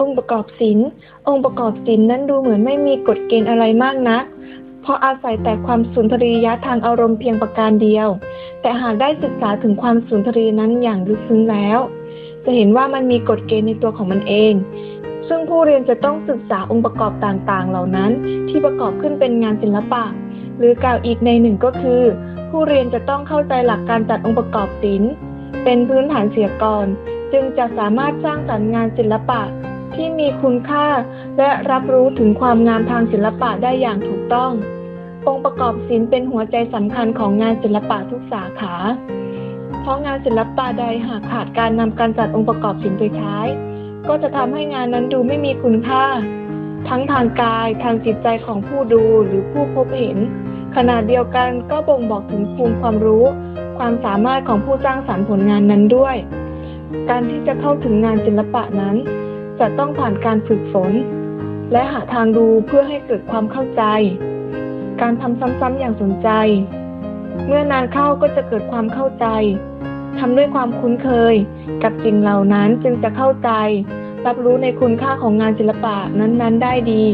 องค์ประกอบศิลป์องค์ประกอบศิลป์นั้นดูเหมือนไม่มีกฎเกณฑ์อะไรมากนัก เพราะอาศัยแต่ความสุนทรียะทางอารมณ์เพียงประการเดียว แต่หากได้ศึกษาถึงความสุนทรีนั้นอย่างลึกซึ้งแล้ว จะเห็นว่ามันมีกฎเกณฑ์ในตัวของมันเอง ซึ่งผู้เรียนจะต้องศึกษาองค์ประกอบต่างๆ เหล่านั้น ที่ประกอบขึ้นเป็นงานศิลปะ หรือกล่าวอีกในหนึ่งก็คือ ผู้เรียนจะต้องเข้าใจหลักการจัดองค์ประกอบศิลป์เป็นพื้นฐานเสียก่อนจึงจะสามารถสร้างสรรค์งานศิลปะ ที่มีคุณค่าและรับรู้ถึงความงามทางศิลปะได้อย่างถูกต้อง องค์ประกอบศิลป์เป็นหัวใจสำคัญของงานศิลปะทุกสาขา เพราะงานศิลปะใดหากขาดการนำการจัดองค์ประกอบศิลป์ไปใช้ ก็จะทำให้งานนั้นดูไม่มีคุณค่า ทั้งทางกายทางจิตใจของผู้ดูหรือผู้พบเห็น ขณะเดียวกันก็บ่งบอกถึงภูมิความรู้ ความสามารถของผู้สร้างสรรค์ผลงานนั้นด้วย การที่จะเข้าถึงงานศิลปะนั้น จะต้องผ่านการฝึกฝน และหาทางดูเพื่อให้เกิดความเข้าใจ การทำซ้ำๆอย่างสนใจ เมื่อนานเข้าก็จะเกิดความเข้าใจทำด้วยความคุ้นเคย กับสิ่งเหล่านั้นจึงจะเข้าใจ รับรู้ในคุณค่าของงานศิลปะนั้นๆ ได้ดี